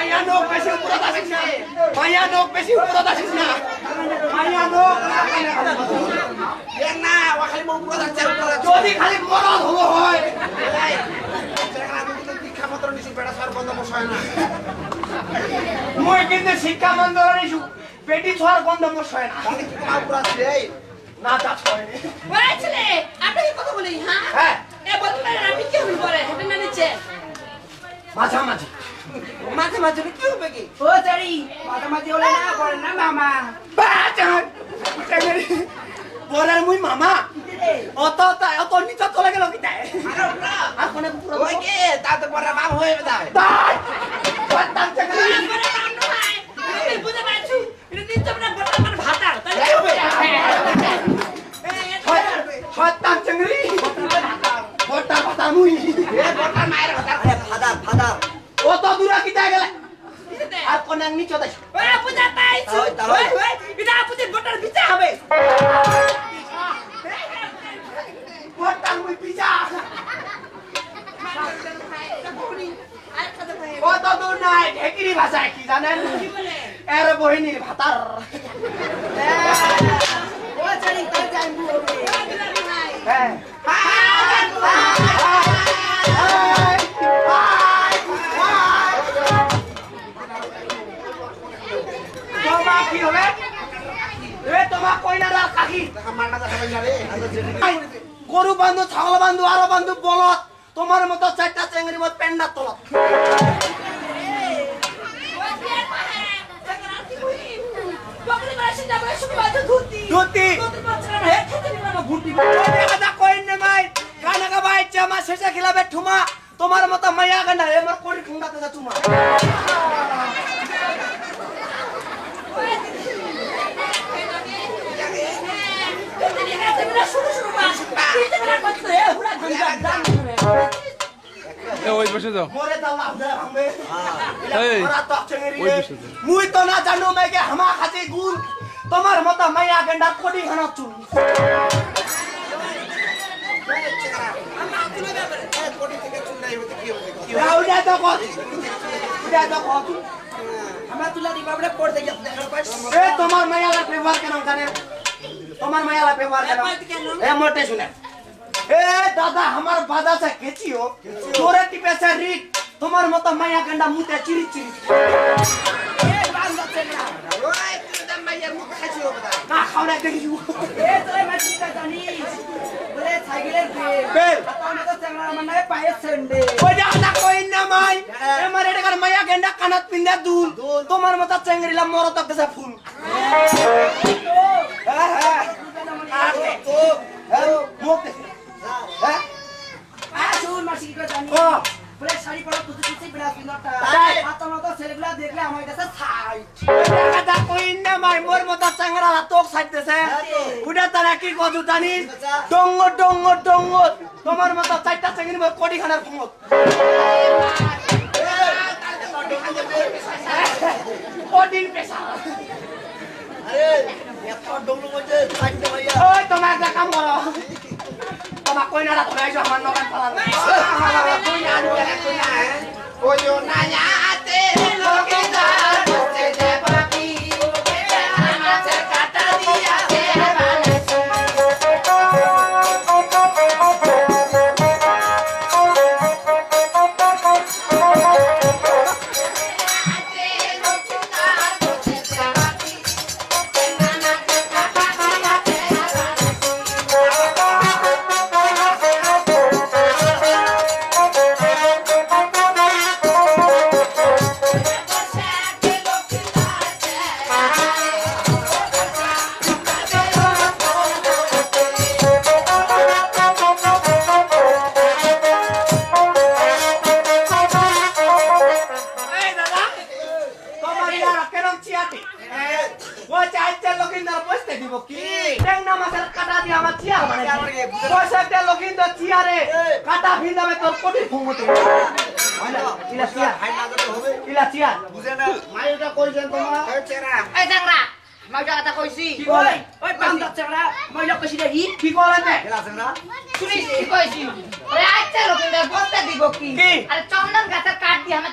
মায়া নোক বেশি উপরত আসিস না। মায়া নোক বেশি উপরত আসিস না। মায়া নোক না ওখানে মো পুরো যাচ্ছে পুরো যদি খালি মরদ হলো হয়। শিক্ষাপত্র নিছি বেড়া সার বন্ধ বসায় না। মই কিন্তু শিক্ষা মন্দির নিছু পেটি ছোয়ার গন্ধ না। তাহলে কি তোমার পুরো সেই না তা ছয় ওই ছেলে আপনি কথা বলি হ্যাঁ? এ বলতে পারেন কি হল হেঁটে না নিচে? মাঝামাঝি। মাঝে মাঝে কি হবে কি? ও চারি মাঝামাঝি হলে না করে না মামা। বাজান! বরার মুই মামা। অত অত নিচে চলে গেল কি তাই আর কোনে পুরো ওই কে তাতে পরে বাপ হয়ে যায়। তাই বাতান নাম বুঝতে পারছ। এটা নিচে না বড় আমার ভাতার। হবে? কথা মুই এ মায়ের অত দূরে কি তাই গেলে? আর কোনে নিচে দেখ ওই বুঝা পাইছো ওই ওই এটা বুঝে বটার ভিতরে হবে। বটা মুই দূর নাই ঢেকিরি ভাষায় কি জানেন? এর বহিনীর ভাতার। ও তাই হ্যাঁ। গরু বান্ধু ছাগল বান্ধু আরও বান্ধু বলত তোমার মতো চারটা চেঙ্গরি মত পেন্ডা তলত। ধুতি। শেষে খিলাবে ঠুমা তোমার মতো মাইয়া গানা এমর কোড়ি ঠুঙ্গাতে তোমার। বিষয় তো। মুই তো না জানো মাইকে হামা খাতে গুল তোমার মতো মাইয়া গেন্ডা খানা কোটি গেছে এ তোমার মায়ালা ব্যবহার কেন তোমার মায়ালা ব্যবহার কেন? এ মোটে শুনে। এ দাদা আমার বাজা সে কেচিও তোরে টিপে সে রিট তোমার মতো মায়া গন্ডা মুতে চিরি চিরি ওই তুই দাম মাইয়ার মুখ খাইছি হবে না না খাওয়া দেখি। এ তোরে মাছিটা জানিস? বলে সাইকেলের বেল। বেল। আমার তো চ্যাংড়া আমার নামে পায়ে সেন্ডে ওই দাদা কই না মাই এ মারে এটা মায়া গন্ডা কানাত পিন্দা দুল। তোমার মতো চেঙ্গরিলা মরত ফুল। হ্যাঁ হ্যাঁ। আর তো মুখ দেখে হ্যাঁ আসুন মাসি কি করে জানি ও বলে শাড়ি পরা তুই তুই পিনটা তাই। হাত মতো ছেলেগুলা দেখলে আমার কাছে ছাই দাদা কই না মাই মোর মতো চেঙ্গরা তোক সাইতেছে। উড়া তারা কি কদু জানিস ডঙ্গ ডঙ্গ ডঙ্গ তোমার মতো চারটা চেঙ্গরি মোর কোটি খানার ফমত কোটির পেশা ওই তোমার একটা কাম করো। তোমার কইনারা ধরে আইসো আমার নগান পালানো। কাটে ও চার চার লক্ষিন্দর বসতে দিব কি? ট্যাংনা মাছের কাটা দিয়ে আমার চেয়ার মানে পয়সাটা লক্ষিন্দর চেয়ারে। কাটা ভিড় যাবে তোর কোটি ঘুমতে ইলা চেয়ার। ইলা চেয়ার। বুঝে না। মাইটা কইছেন তোমার? এই চেরা। এই চেরা মাইটা কথা কইছি। কি কই ওই পান্ডা চেরা মাইটা কইছি রে হি। কি কইলেন রে ইলা চেরা। শুনিস কি কইছি? ওই আচ্ছা লক্ষিন্দর বসতে দিব কি? আরে চন্দন গাছের কাট দিয়ে আমার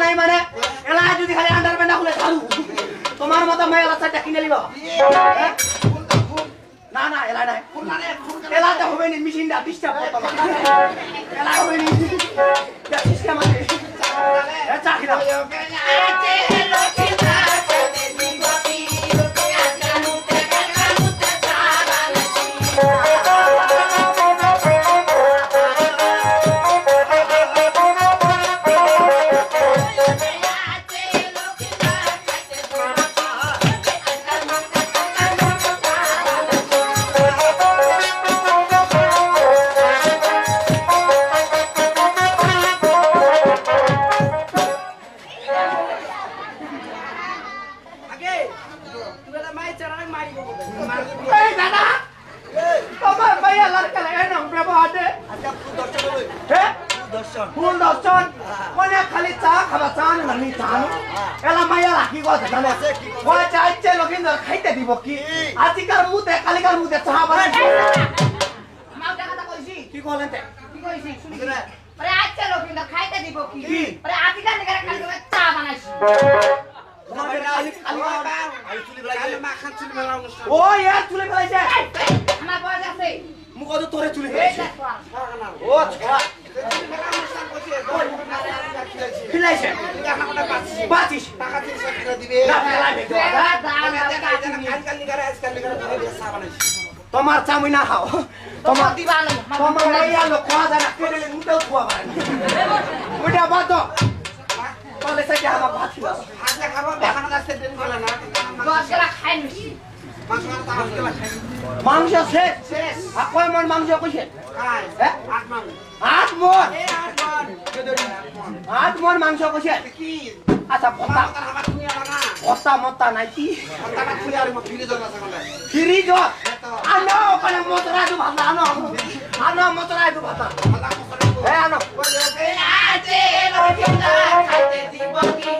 নাই মানে? এলা যদি খালি আন্ডার প্যান্ট খুলে ছাড়ু তোমার মতো মেয়ে এলা চারটা কিনে হ্যাঁ? না না এলা নাই। এলাটা হবে নি মেশিনটা ডিস্টার্ব করতো এলা হবে নি। সিস্টেম আছে। চা বানাই মাউটা কথা কইছি কি কলেন তে কি কইছি শুনি আরে আচ্ছা লোকেরা খাইতে দিব কি কি? আরে আজিকার নিগারা কাল করে চা বানাইছি চুলি চুলি ও ইয়ার চুলে তো চুলে চুলি দিবে না ফেলাই দে আজকাল নিগারে আজকাল নিগারে ধরে চা বানাইছি তোমার চামুই না খাও। তোমার দিবা না তোমার মাইয়া লোক খাওয়া যায় না কেটে মুটেও খাওয়া পারে না ওইটা বাদ দাও। তাহলে সেটা আমার ভাত ছিল। আজকে খাব দেখানো যাচ্ছে দিন বলে না দশ গেলা খাই নিছি মাংস শেষ? শেষ। কয় মন মাংস কইছে হ্যাঁ? আট মান। আট মন? আট মন। মাংস কইছে কি? আচ্ছা নাই কি? ফিরিজ আনো ওখানে মতরা দু ভাতা আনো। আনো মতরা দু ভাতা। আনো। আজে দিব কি?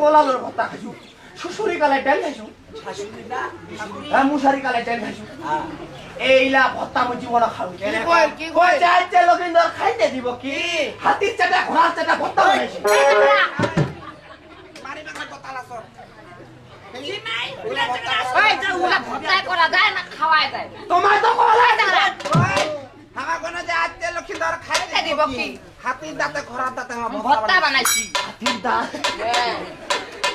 কোলালুর ভত্তা খাইছো। শুশুরি কালে তেল খাইছো। হ্যাঁ মুসারি কালে তেল খাইছো। এইলা ভত্তা মই জীবন খাও কি কয়? চাইছে লখিন্দর খাইতে দিব কি? হাতির চাটা ঘোড়ার চাটা ভত্তা বানাইছে মারি বেকার কথা লাছ করা যায় না খাওয়াই যায়? তোমার তো কলাই দাদা হামা কোনে যে আজকে লক্ষ্মীন্দর খাইতে খাইতে দিব দিব কি? কি? হাতির দাঁতে ঘোড়ার দাঁতে ভত্তা বানাইছি। হাতির দাঁত।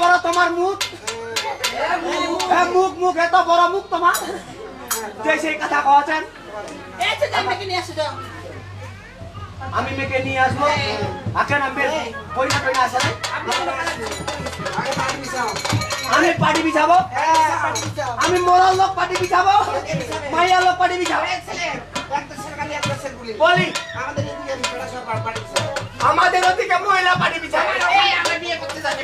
বড় তোমার মুখ? মুখ মুখ এত বড় মুখ তোমার? যে সেই কথা কছেন আসো আমি মেয়েকে নিয়ে আসব। আছেন আমি পয়সা টয়না আছে না? আপনি কোনো কাজ নেই। আগে পানি মিশাও আমি পাটি বিছাবো? হ্যাঁ আমি মরার লোক পাটি বিছাবো? মাইয়া লোক পাটি বিছাবো? বলি। আমাদের ওদিকে মহিলা পাটি বিছাবে। আমরা বিয়ে করতে যাবে